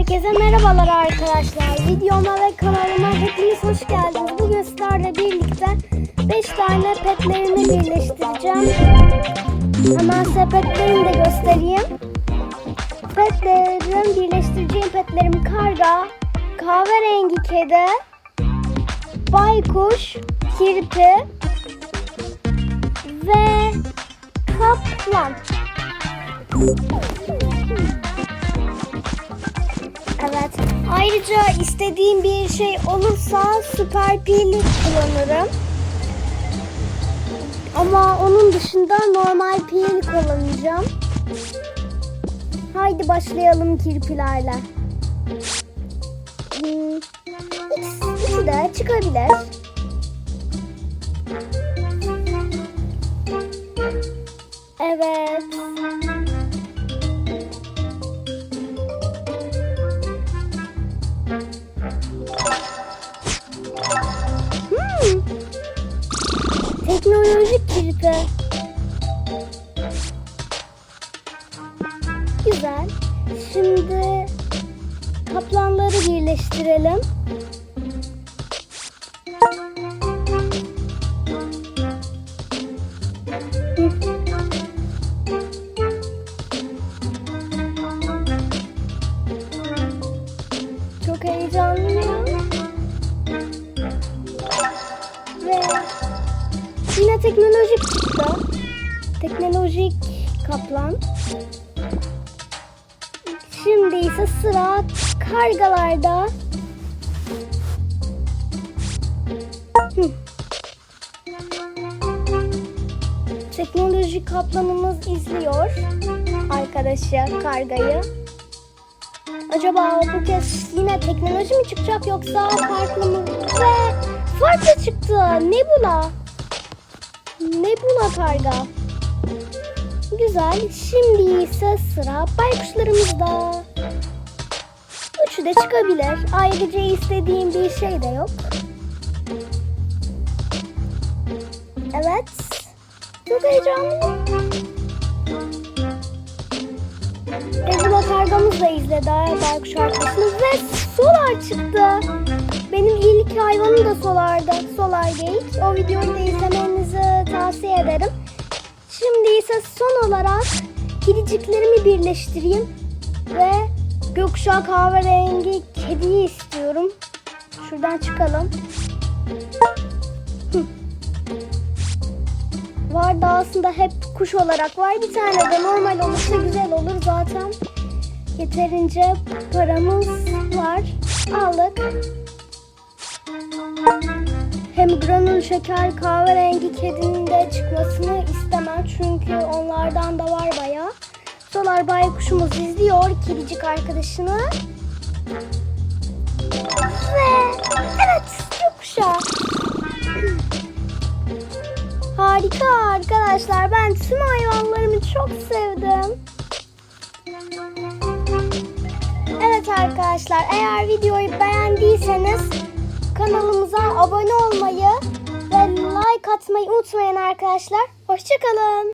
Herkese merhabalar arkadaşlar. Videoma ve kanalıma hepiniz hoş geldiniz. Bugün sizlerle birlikte 5 tane petlerini birleştireceğim. Hemen sepetlerini de göstereyim. Petlerim, birleştireceğim petlerim karga, kahverengi kedi, baykuş, kirpi ve kaplan. Evet. Ayrıca istediğim bir şey olursa süper pil kullanırım. Ama onun dışında normal pil kullanacağım. Haydi başlayalım kirpilerle. Hmm, ikisi- de çıkabilir. Evet. Teknolojik kirpi. Güzel. Şimdi kaplanları birleştirelim. Çok heyecanlıyım. Ve yine teknolojik çıktı. Teknolojik kaplan. Şimdi ise sıra kargalarda. Hı. Teknolojik kaplanımız izliyor arkadaşı kargayı. Acaba bu kez yine teknoloji mi çıkacak yoksa farklı mı? Ve farklı çıktı. Nebula. Nebula karga. Güzel. Şimdi ise sıra baykuşlarımızda. Üçü de çıkabilir. Ayrıca istediğim bir şey de yok. Evet. Çok heyecanlıyım. Nebula kargamız da izledi baykuş arkadaşını ve Solar çıktı. Benim ilk hayvanım da Solar'da. Solar Gate. O videoyu da izlemenizi ise son olarak kediciklerimi birleştireyim ve gökkuşağı kahverengi kediyi istiyorum. Şuradan çıkalım. Var da aslında hep kuş olarak var. Bir tane de normal olursa güzel olur zaten. Yeterince paramız var. Aldık. Granül şeker kahverengi kedinin de çıkmasını istemem. Çünkü onlardan da var bayağı. Solar baykuşumuz izliyor kedicik arkadaşını. Ve evet gökkuşağı. Harika arkadaşlar. Ben tüm hayvanlarımı çok sevdim. Evet arkadaşlar eğer videoyu beğendiyseniz abone olmayı ve like atmayı unutmayın arkadaşlar. Hoşçakalın.